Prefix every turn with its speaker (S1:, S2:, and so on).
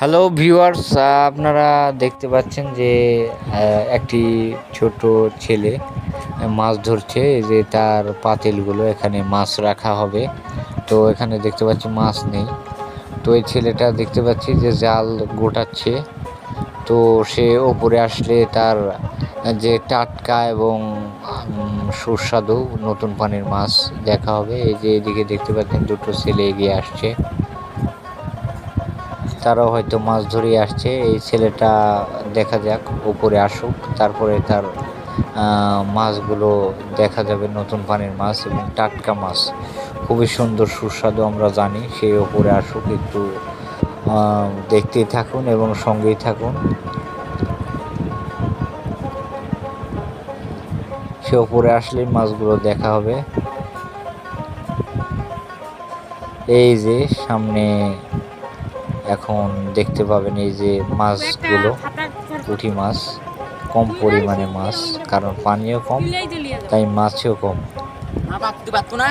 S1: Hello viewers আপনারা দেখতে পাচ্ছেন যে একটি ছোট ছেলে মাছ ধরছে যে তার পাতিলগুলো, এখানে মাছ রাখা হবে। তো এখানে দেখতে পাচ্ছি মাছ নেই। তো এই ছেলেটা দেখতে পাচ্ছি যে জাল গোটাচ্ছে। তো সে ওপরে আসলে তার যে টাটকা এবং সুস্বাদু নতুন পানির মাছ দেখা হবে। এই যে এদিকে দেখতে পাচ্ছেন দুটো ছেলে এগিয়ে আসছে। তারাও হয়তো মাছ ধরে আসছে। এই ছেলেটা দেখা যাক, উপরে আসুক, তারপরে তার মাছগুলো দেখা যাবে, নতুন পানির মাছ এবং টাটকা মাছ। খুবই সুন্দর, সুস্বাদু আমরা জানি সেই উপরে আসুক, একটু দেখতেই থাকুন এবং সঙ্গেই থাকুন। সে ওপরে আসলে মাছগুলো দেখা হবে। এই যে সামনে এখন দেখতে পাবেন এই যে মাছগুলো পুঁটি মাছ কম পরিমাণে মাছ কারণ পানিও কম তাই মাছও কম।
S2: না?